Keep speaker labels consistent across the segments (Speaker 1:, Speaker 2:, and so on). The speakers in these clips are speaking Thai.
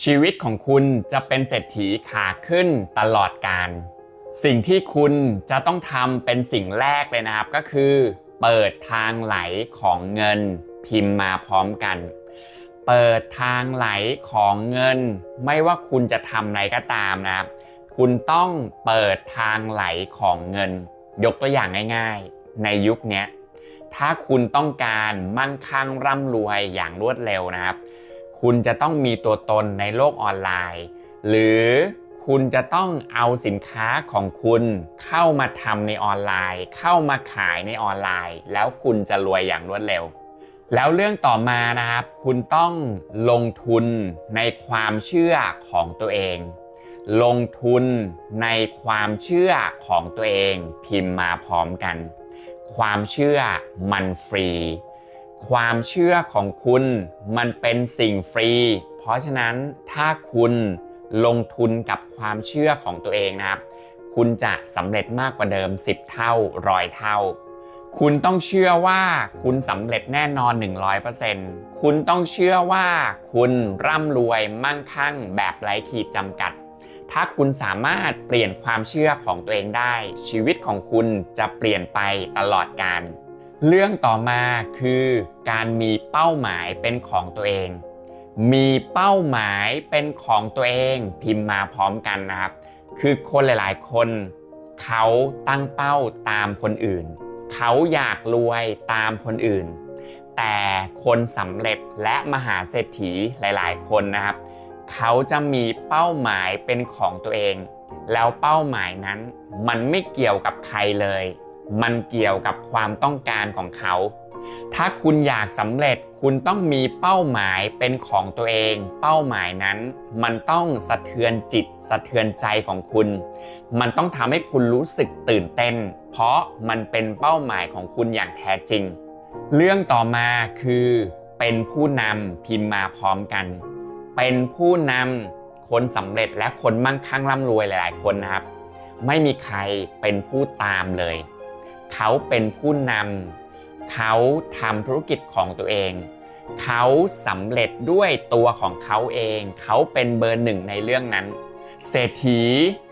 Speaker 1: ชีวิตของคุณจะเป็นเศรษฐีขาขึ้นตลอดการ สิ่งที่คุณจะต้องทำเป็นสิ่งแรกเลยนะครับ ก็คือ เปิดทางไหลของเงิน พิมพ์มาพร้อมกัน เปิดทางไหลของเงิน ไม่ว่าคุณจะทำอะไรก็ตามนะครับ คุณต้องเปิดทางไหลของเงิน ยกตัวอย่างง่าย ๆ ในยุคนี้ถ้าคุณต้องการมั่งคั่งร่ำรวยอย่างรวดเร็วนะครับ คุณจะต้องมีตัวตนในโลกออนไลน์ หรือคุณจะต้องเอาสินค้าของคุณเข้ามาทำในออนไลน์ เข้ามาขายในออนไลน์ แล้วคุณจะรวยอย่างรวดเร็ว แล้วเรื่องต่อมานะครับ คุณต้องลงทุนในความเชื่อของตัวเอง ลงทุนในความเชื่อของตัวเอง พิมพ์มาพร้อมกัน ความเชื่อมันฟรี ความเชื่อของคุณมันเป็นสิ่งฟรี เพราะฉะนั้นถ้าคุณลงทุนกับความเชื่อของตัวเองนะครับ คุณจะสำเร็จมากกว่าเดิม 10 เท่าร้อยเท่า คุณต้องเชื่อว่าคุณสำเร็จแน่นอน 100%คุณต้องเชื่อว่าคุณร่ำรวยมั่งคั่งแบบไร้ขีดจำกัด ถ้าคุณสามารถเปลี่ยนความเชื่อของตัวเองได้ ชีวิตของคุณจะเปลี่ยนไปตลอดกาล เรื่องต่อมาคือการมีเป้าหมายเป็นของตัวเอง มีเป้าหมายเป็นของตัวเองพิมพ์มาพร้อมกันนะครับ คือคนหลายๆ คนเขาตั้งเป้าตามคนอื่น เขาอยากรวยตามคนอื่น แต่คนสำเร็จและมหาเศรษฐีหลายๆ คนนะครับ เขาจะมีเป้าหมายเป็นของตัวเอง แล้วเป้าหมายนั้นมันไม่เกี่ยวกับใครเลย มันเกี่ยวกับความต้องการของเขา ถ้าคุณอยากสำเร็จคุณต้องมีเป้าหมายเป็นของตัวเอง เป้าหมายนั้น มันต้องสะเทือนจิต สะเทือนใจของคุณ มันต้องทำให้คุณรู้สึกตื่นเต้น เพราะมันเป็นเป้าหมายของคุณอย่างแท้จริง เรื่องต่อมาคือเป็นผู้นำพิมพ์มาพร้อมกัน เป็นผู้นำคนสำเร็จและคนมั่งคั่งร่ำรวยหลาย ๆ คนนะครับ ไม่มีใครเป็นผู้ตามเลย เขาเป็นผู้นำเขาทำธุรกิจของตัวเอง เขาสำเร็จด้วยตัวของเขาเอง เขาเป็นเบอร์หนึ่งในเรื่องนั้น เศรษฐี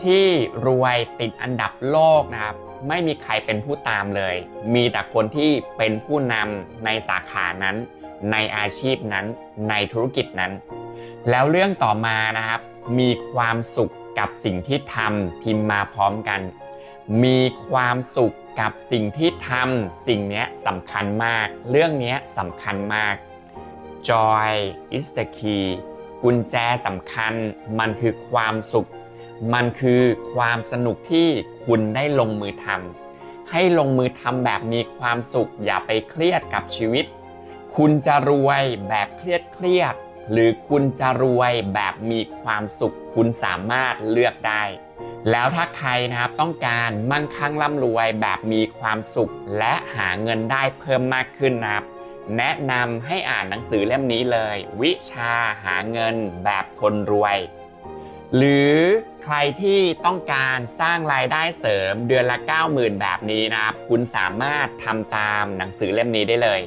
Speaker 1: ที่รวยติดอันดับโลกนะครับ ไม่มีใครเป็นผู้ตามเลย มีแต่คนที่เป็นผู้นำในสาขานั้น ในอาชีพนั้น ในธุรกิจนั้น แล้วเรื่องต่อมานะครับ มีความสุขกับสิ่งที่ทำพิมพ์มาพร้อมกัน มีความสุข กับสิ่งที่ทำสิ่งนี้สำคัญมาก เรื่องนี้สำคัญมาก Joy is the key กุญแจสำคัญ มันคือความสุข มันคือความสนุกที่คุณได้ลงมือทำให้ลงมือทำแบบมีความสุข อย่าไปเครียดกับชีวิต คุณจะรวยแบบเครียดเครียดๆหรือคุณจะรวยแบบมีความสุข คุณสามารถเลือกได้ แล้วถ้าใครนะครับต้องการมั่งคั่งร่ำรวยแบบมีความสุข และหาเงินได้เพิ่มมากขึ้นนะครับ แนะนำให้อ่านหนังสือเล่มนี้เลย วิชาหาเงินแบบคนรวย หรือใครที่ต้องการสร้างรายได้เสริมเดือนละ 90,000 แบบนี้นะครับ คุณสามารถทำตามหนังสือเล่มนี้ได้เลย